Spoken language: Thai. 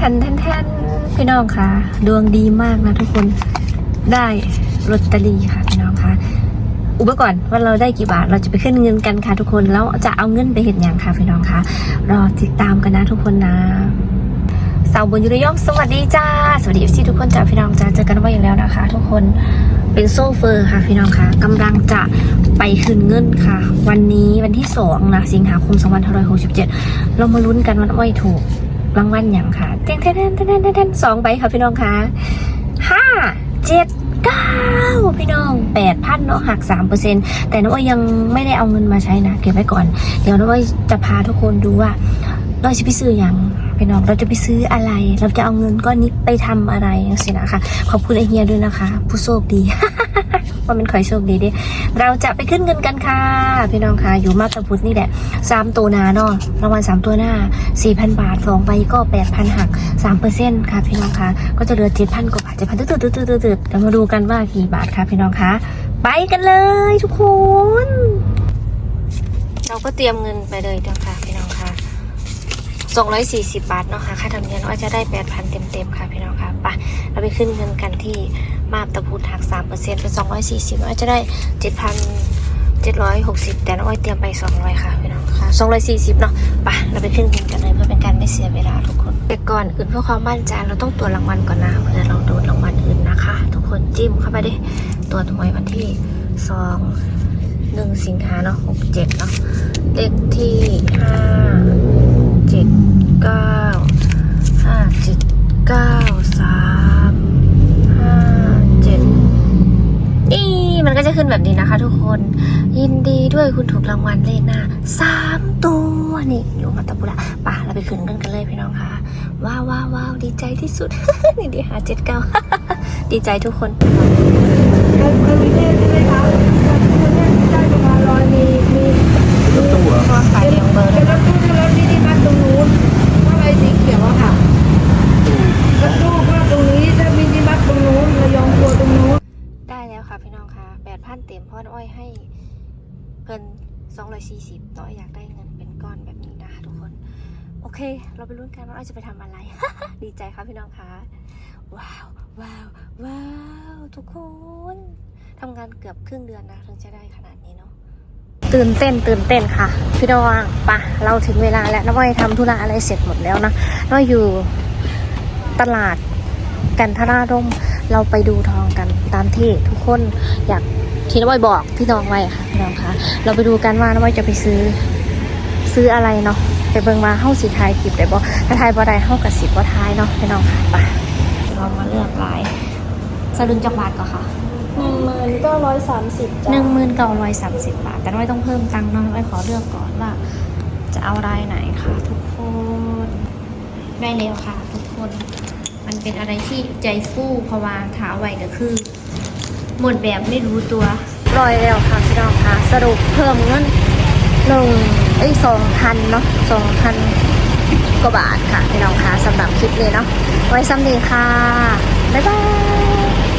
ทันแทนแทนพี่น้องค่ะ ดวงดีมากนะทุกคนได้ลอตเตอรี่ค่ะพี่น้องค่ะ อุบไว้ก่อนว่าเราได้กี่บาทเราจะไปขึ้นเงินกันค่ะทุกคนแล้วจะเอาเงินไปเห็นอย่างค่ะพี่น้องค่ะรอติดตามกันนะทุกคนนะสาวบนยูรยองสวัสดีจ้า สวัสดีพี่ทุกคนจ้าพี่น้องจ้าเจอกันไว้อีกแล้วนะคะ ทุกคนเป็นโซเฟอร์ค่ะพี่น้องค่ะกำลังจะไปคืนเงินค่ะ วันนี้วันที่สองนะสิงหาคม2567 เรามาลุ้นกันวันอ้อยถูก รางวัลอย่างค่ะเต้นเต้นเต้นเต้นเต้นเต้นสองใบค่ะพี่น้องค่ะห้าเจ็ดเก้าพี่น้องแปดพันเนาะหักสามเปอร์เซ็นแต่น้องอ้อยยังไม่ได้เอาเงินมาใช้นะเก็บไว้ก่อน เดี๋ยวน้องอ้อยจะพาทุกคนดูว่าเราจะไปซื้ออย่างพี่น้องเราจะไปซื้ออะไร เราจะเอาเงินก้อนนี้ไปทำอะไรสินะคะขอบคุณไอเฮียด้วยนะคะ ผู้โชคดี ว่าเป็นใครโชคดีดิเราจะไปขึ้นเงินกันค่ะ พี่น้องค่ะ อยู่มาตาพุทธนี่แหละสามตัวหนาเนาะรางวัลสามตัวหน้าสี่พันบาทสองใบก็แปดพันหักสามเปอร์เซ็นต์ค่ะ พี่น้องค่ะ ก็จะเหลือเจ็ดพันกว่าบาทเจ็ดพันตืดตืดตืดตืดตืดเดี๋ยวมาดูกันว่ากี่บาทค่ะ พี่น้องคะไปกันเลยทุกคน เราก็เตรียมเงินไปเลยเดี๋ยวค่ะพี่น้องค่ะสองร้อยสี่สิบบาทเนาะค่ะ ค่าธรรมเนียมว่าจะได้แปดพันเต็มๆค่ะพี่น้องค่ะไปเราไปขึ้นเงินกันที่ มาบตะพูนหัก3%เป็น240น้อยจะได้ 7,760 แต่น้อยเตรียมไป 200 ค่ะพี่น้องค่ะ 240 เนาะปะเราไปขึ้นเงินกันเลยเพื่อเป็นการไม่เสียเวลาทุกคน แต่ก่อนอื่นเพื่อความมั่นใจเราต้องตรวจรางวัลก่อนนะเผื่อเราโดนรางวัลอื่นนะคะ ทุกคนจิ้มเข้าไปดิตรวจหวยวันที่ 2 1 สิงหาเนาะ67 เนาะเลขที่5 แบบนี้นะคะ ทุกคนยินดีด้วยคุณถูกรางวัลเลขหน้าสามตัวนี่อยู่มาตะบุระป่ะเราไปขึ้นเงินกันเลยพี่น้องค่ะ ว้าวว้าวว้าวดีใจที่สุด นี่ดีหาเจ็ดเก้าดีใจทุกคน ตู้เหรอ พอขายเรียงเบอร์ เป็นรถตู้ที่รถมินิบัสตรงนู้นถ้าอะไรสีเขียวอะค่ะรถตู้ก็ตรงนี้ถ้ามินิบัสตรงนู้นระยองทัวร์ตรงนู้น ได้แล้วค่ะ พี่น้องค่ะแปดพันเต็มพ่ออ้อยให้เพิ่นสองร้อยสี่สิบต่ออยากได้เงินเป็นก้อนแบบนี้นะคะทุกคน โอเค เราไปลุ้นกันว่าอ้อยจะไปทำอะไร ดีใจค่ะพี่น้องค่ะว้าวว้าวว้าวทุกคนทำงานเกือบครึ่งเดือนนะถึงจะได้ขนาดนี้เนาะตื่นเต้นตื่นเต้นค่ะ พี่น้องปะเราถึงเวลาแล้วน้องอ้อยทำธุระอะไรเสร็จหมดแล้วนะน้อยอยู่ตลาดกันทราร่มเราไปดูทอง ตามที่ทุกคนอยากที่น้องอ้อยบอกพี่น้องไว้ค่ะพี่น้องคะเราไปดูกันว่าน้องอ้อยจะไปซื้อซื้ออะไรเนาะไปเบิ่งมาเข้าสีทายคลิปได้บ่ถ้าทายบ่ได้เข้ากับสิบ่ทายเนาะพี่น้องค่ะไปเรามาเลือกลายสลึงจักรบาทก่อนค่ะหนึ่งหมื่นเก้าร้อยสามสิบหนึ่งหมื่นเก้าร้อยสามสิบบาท แต่ไม่ต้องเพิ่มตังค์เนาะไม่ขอเลือกก่อนว่า จะเอารายไหนค่ะทุกคนได้แล้วค่ะ ทุกคน มันเป็นอะไรที่ใจฟู่เพราะว่าขาไวก็คือ หมดแบบไม่รู้ตัวรอยแล้วค่ะพี่น้องค่ะ สรุปเพิ่มเงินหนึ่งไอ้สองพันเนาะสองพันกว่าบาทค่ะพี่น้องค่ะสำหรับคลิปนี้เนาะไว้ซ้ำดีค่ะ บ๊ายบาย